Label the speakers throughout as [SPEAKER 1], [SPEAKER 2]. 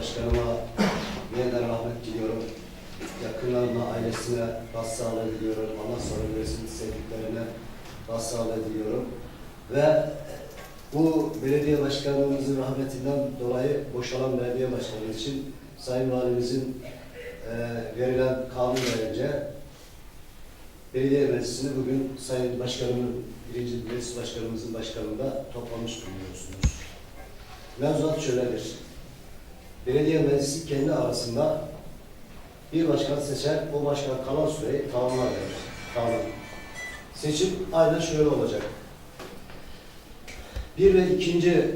[SPEAKER 1] başkanıma yeniden rahmet diliyorum. Yakınlarına, ailesine başsağlığı diliyorum. Allah sonra versin sevdiklerine başsağlığı diliyorum. Ve bu belediye başkanımızın rahmetinden dolayı boşalan belediye başkanı için Sayın Valimizin e, verilen kanun gereğince belediye meclisini bugün Sayın Başkanımın, birinci meclis başkanımızın başkanında toplamış bulunuyorsunuz. Mevzuat şöyledir. Belediye meclisi kendi arasında bir başkan seçer, o başkan kalan süreyi tamamlar verir. Tamam. Seçim aynen şöyle olacak. Bir ve ikinci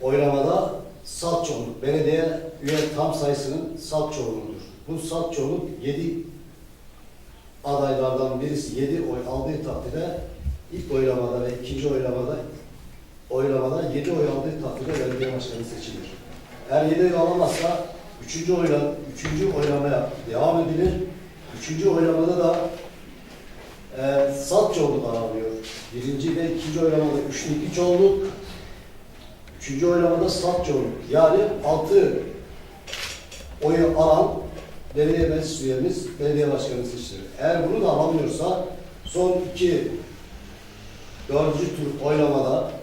[SPEAKER 1] oylamada salt çoğunluk, belediye üye tam sayısının salt çoğunluğudur. Bu salt çoğunluk yedi adaylardan birisi yedi oy aldığı takdirde ilk oylamada ve ikinci oylamada oylamada yedi oy aldığı takdirde belediye başkanı seçilir. Eğer yedi oy alamazsa üçüncü oyla, üçüncü oylamaya devam edilir. Üçüncü oylamada da e, salt çoğunluk. Birinci ve ikinci oylamada üçlü iki çoğunluk, üçüncü oylamada çoğunluk. Yani altı oyu alan belediye meclis üyemiz belediye başkanı seçilir. Eğer bunu da alamıyorsa son iki dördüncü tur oylamada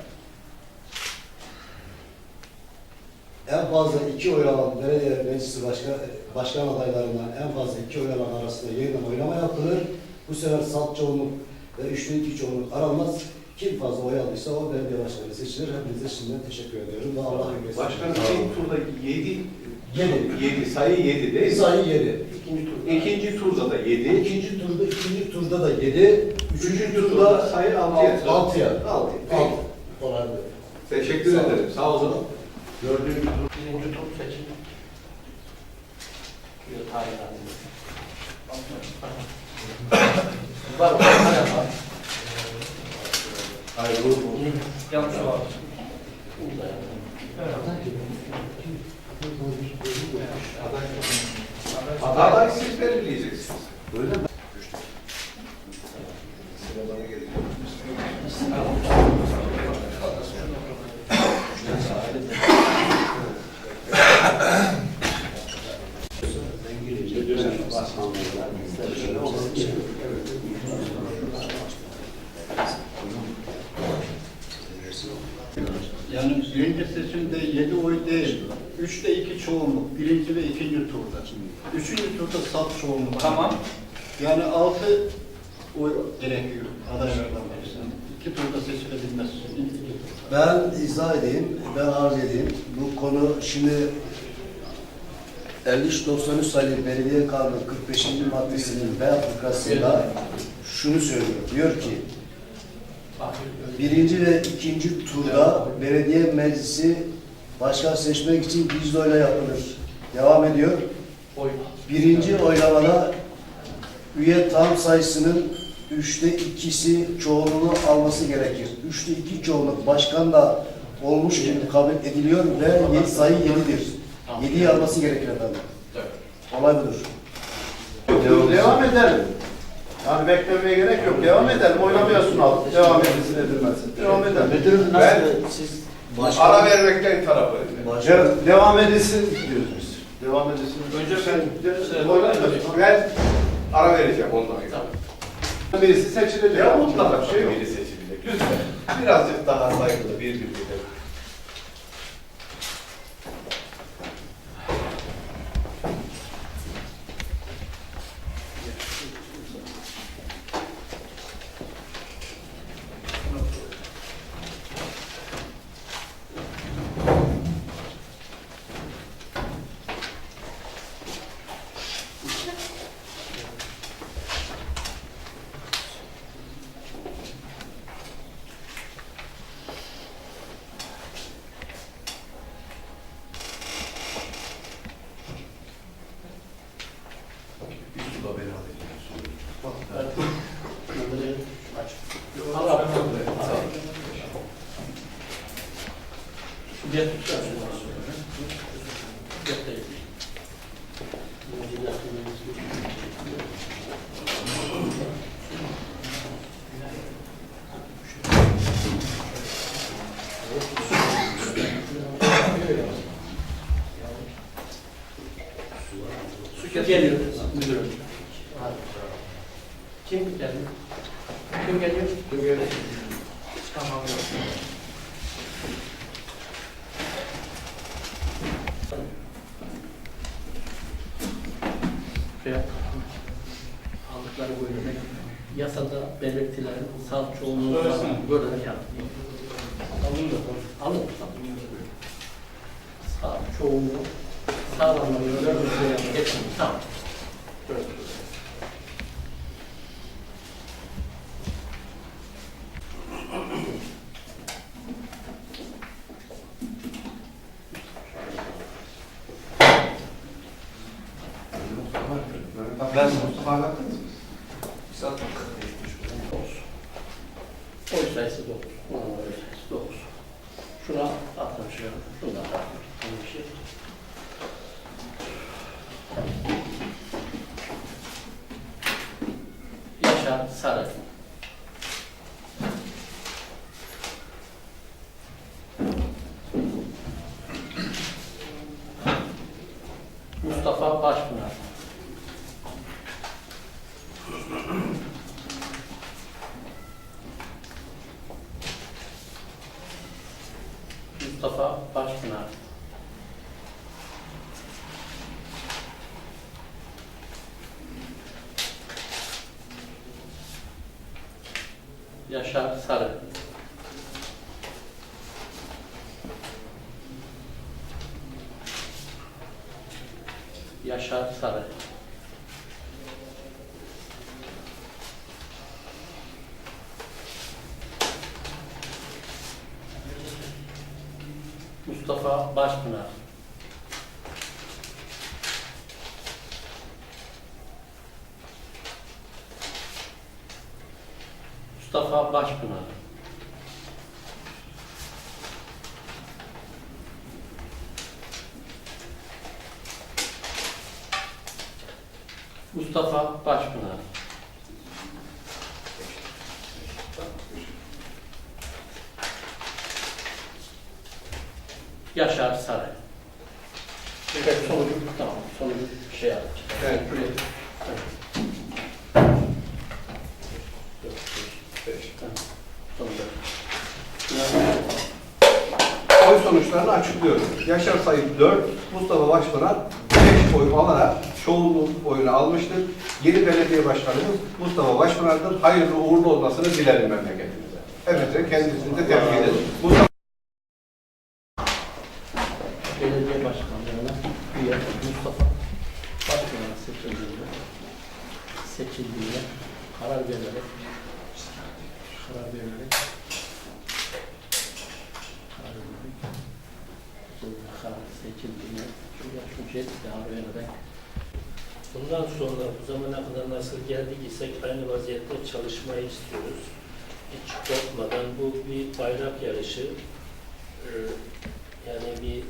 [SPEAKER 1] en fazla iki oy alan belediye meclisi başkan, başkan adaylarından en fazla iki oy alan arasında yeniden oylama yapılır. Bu sefer salt çoğunluk ve üçlü iki çoğunluk aranmaz. Kim fazla oy aldıysa o belediye başkanı seçilir. Hepinize şimdiden teşekkür ediyorum ve Allah hayırlı etsin.
[SPEAKER 2] Başkanım ilk turda 7
[SPEAKER 1] Yedi.
[SPEAKER 2] 7 sayı 7 değil mi?
[SPEAKER 1] sayı yedi.
[SPEAKER 3] İkinci tur.
[SPEAKER 2] İkinci turda da 7.
[SPEAKER 1] İkinci turda, ikinci turda da yedi. Üçüncü
[SPEAKER 2] Üçüncü
[SPEAKER 1] turda
[SPEAKER 2] turda sayı 6'ya.
[SPEAKER 1] altıya.
[SPEAKER 2] 6.
[SPEAKER 1] Altı. Olabilir.
[SPEAKER 2] Teşekkür
[SPEAKER 1] Sağ olun.
[SPEAKER 2] ederim. Sağ olun.
[SPEAKER 3] Dördüncü tur. Birinci tur seçim. Diyor tarihler. Var var var.
[SPEAKER 2] Hayırlı olsun.
[SPEAKER 3] Yanlış var.
[SPEAKER 2] Adayı siz belirleyeceksiniz.
[SPEAKER 1] Öyle mi?
[SPEAKER 2] Sıralara.
[SPEAKER 4] Yani birinci seçimde yedi oy değil, üçte iki çoğunluk, birinci ve ikinci turda. Üçüncü turda salt çoğunluk.
[SPEAKER 3] Tamam.
[SPEAKER 4] Yani altı oy gerekiyor adaylardan birisinin. İki turda seçilebilmesi için. iki turda.
[SPEAKER 1] Ben izah edeyim, ben arz edeyim. Bu konu şimdi 53-93 sayılı Belediye Kanunu 45. maddesinin B fıkrasında şunu söylüyor. Diyor ki, birinci ve ikinci turda belediye meclisi başkan seçmek için gizli oyla yapılır. Devam ediyor.
[SPEAKER 3] Oy.
[SPEAKER 1] Birinci oylamada üye tam sayısının üçte ikisi çoğunluğunu alması gerekir. Üçte iki çoğunluk başkanla olmuş gibi kabul ediliyor ve yedi sayı yedidir. Yediyi alması gerekir efendim. Olay budur.
[SPEAKER 5] Devam edelim. Yani beklemeye gerek yok. Devam edelim. Oylamaya sunalım. Devam edilsin edilmesin. Devam edelim.
[SPEAKER 2] Ben
[SPEAKER 1] Siz
[SPEAKER 2] ara vermekten tarafıyım.
[SPEAKER 5] De- devam edilsin diyoruz biz. Devam edilsin.
[SPEAKER 3] Önce
[SPEAKER 5] sen
[SPEAKER 3] sen-
[SPEAKER 2] Ben ara vereceğim ondan sonra.
[SPEAKER 5] Birisi seçilecek.
[SPEAKER 2] Ya mutlaka şey biri seçilecek. Lütfen. Birazcık daha saygılı birbirine. Yetmişler sonra sonra. Yetteymiş.
[SPEAKER 3] Su geliyor müdürüm. Kim geldi? Kim geliyor? Kim geliyor? Tamam. Yasada belirtilen sağ çoğunluğu böyle yaptı. Alın da alın. Sağ çoğunluğu sağlamlığı böyle geçin. Tamam. Böyle.
[SPEAKER 2] Ben Mustafa anlattınız
[SPEAKER 3] atın. Aynı şey. Yaşar Sarı. Mustafa Başpınar. Mustafa Başpınar. Yaşar Sarı. Yaşar Sarı. Mustafa Başpınar. Mustafa Başpınar. Mustafa Başpınar. Yaşar Sarı. Evet, sonucu, tamam, sonucu şey yapacağız.
[SPEAKER 2] Evet.
[SPEAKER 3] Şuraya.
[SPEAKER 2] Beş.
[SPEAKER 3] Tamam, sonucu.
[SPEAKER 2] Oy sonuçlarını açıklıyorum. Yaşar Sayın 4, Mustafa Başpınar 5 oy alarak çoğunluk oyunu almıştır. Yeni belediye başkanımız Mustafa Başpınar'dır. Hayırlı uğurlu olmasını dilerim memleketimize. Evet, kendisini de tebrik ederim. Mustafa
[SPEAKER 3] belediye başkanlığına üye Mustafa Başkan'a seçildiğinde seçildiğinde karar verilerek karar verilerek karar verilerek karar seçildiğinde karar vererek
[SPEAKER 6] Bundan sonra bu zamana kadar nasıl geldik isek aynı vaziyette çalışmayı istiyoruz. Hiç korkmadan bu bir bayrak yarışı. Ee, yani bir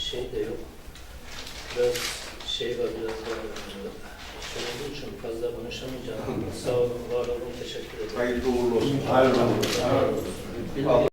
[SPEAKER 6] şey de yok. Biraz şey var biraz da e, şey olduğu için fazla konuşamayacağım. Sağ olun, var olun, teşekkür ederim.
[SPEAKER 2] hayırlı uğurlu olsun.
[SPEAKER 5] Hayırlı olsun.
[SPEAKER 3] Bilmiyorum.